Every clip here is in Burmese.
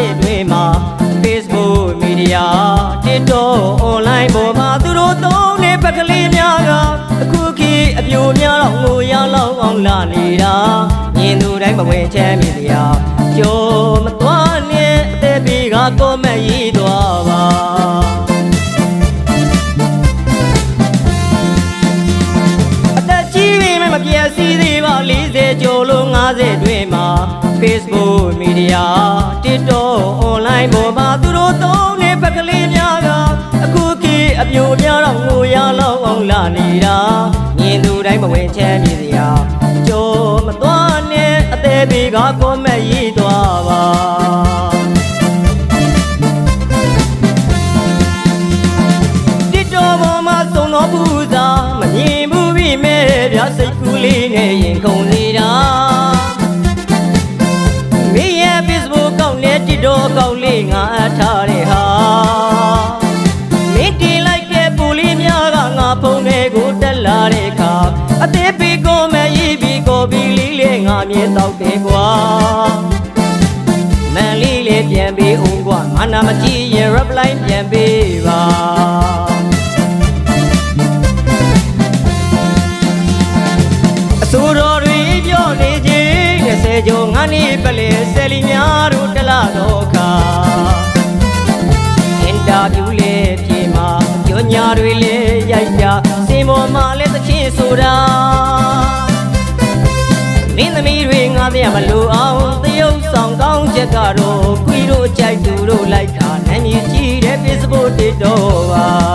50တွင်မှာ Facebook Media TikTok Online ပေါ်မှာသူတို့သုံးနေပက်ကလေးများကအခုခေတ်အပြိုများတော့ငိုရလောက်အောင်လာနေတာမြင်သူတိုင်းမဝင်ချမ်းမြေစရာကြောမသွားနဲ့အသက်ပြေကကောမက်ရည်သွားပါအသက်ကြီးပြီမပြည့်စည်သေးပါ40ကျော်လို့50တွင်မှာ Facebook Media TikTok Online ပေါ်မှာသူတို့သုံးနေပက်ကလေးများကအခုခေတ်အပြိုများတော့ငိုရလောက်အောင်လာနေတာမြင်သူတိုင်းမဝင်ချမ်းမြေစရာကြောမသွားနဲ့အသေးပေကကောမက်ရည်သွားပါတစ်တော်ပေါ်မှာသုံးတော်ပူဇာမမြင်ဘူးပြီမဲ့ဗျာစိတ်ကူးလေးနဲ့ရင်ခုန်နေ ပြန်ပေးဦးကွာမနာမကြည့်ရင် reply ပြန်ပေးပါအစိုးရတွေပြောနေခြင်း20ကျော်ငါနေပလဲဆယ်လီများတို့တလာတော့ခါ မင်းသမီးတွေငါသိရမလို့အောင်သရုပ်ဆောင်ကောင်းချက်ကတော့ခွေးတို့ကြိုက်သူတို့လိုက်တာနာမည်ကြီးတဲ့ Facebook တစ်တော့ပါ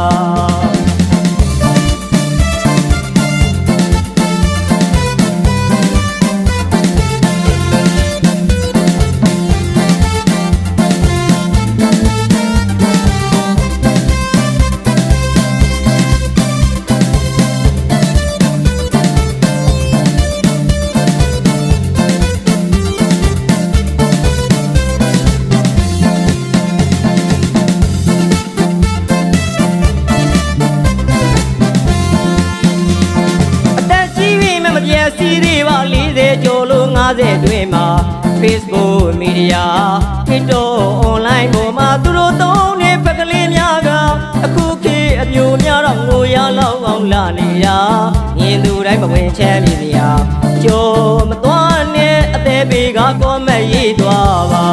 စည်သေးပါ40ကျော်လို့50တွင်မှာ Facebook Media TikTok Online ပေါ်မှာသူတို့သုံးနေပက်ကလေးများကအခုခေတ်အပြိုများတော့ငိုရလောက်အောင်လာနေတာမြင်သူတိုင်းမဝင်ချမ်းမြေစရာကြောမသွားနဲ့အသေးပေကကောမက်ရေးသွားပါ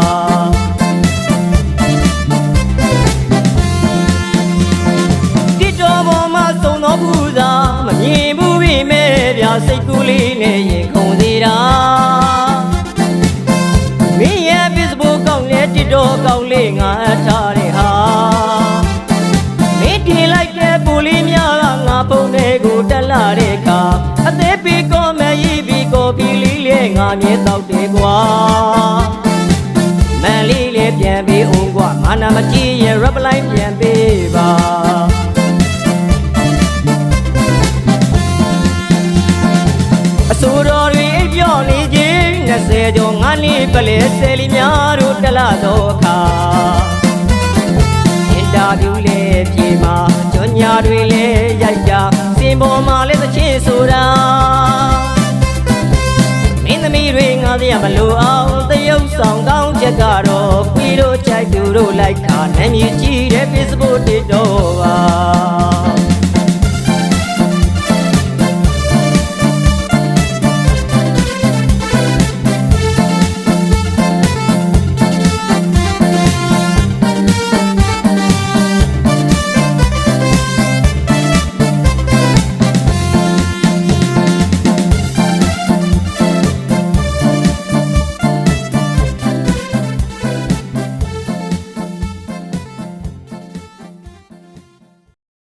တစ်တော်ပေါ်မှာသုံးတော်ပူဇာမမြင်ဘူးပြီမဲ့ဗျာ စိတ်ကူးလေးနဲ့ရင်ခုန်သေးတာမင်းရဲ့ Facebook ကောက်နဲ့တစ်တော်ကောက်လေးငါထားတဲ့ဟာမင်းတင်လိုက်တဲ့ပူလေးများကငါပုံတွေကိုတက်လာတဲ့အခါအသေးပေကောမဲ့ရေးပြီးကော်ပီလေးလေးငါမြဲတော့တယ်ကွာမန်လေးလေးပြန်ပေးအောင်ကွာမာနာမကြည့်ရင် reply ပြန်ပေးပါ ကျော်ငါနေပလဲဆယ်လီများတို့တလာတော့အခါအင်တာဗျူးလေးပြေမှာကြောညာတွေလေးရိုက်ကြစင်ပေါ်မှာလည်းသချင်းဆိုတာမင်းသမီးတွေငါသိရမလို့အောင်သရုပ်ဆောင်ကောင်းချက်ကတော့ခွေးတို့ကြိုက်သူတို့လိုက်တာနာမည်ကြီးတဲ့ Facebook တစ်တော့ပါ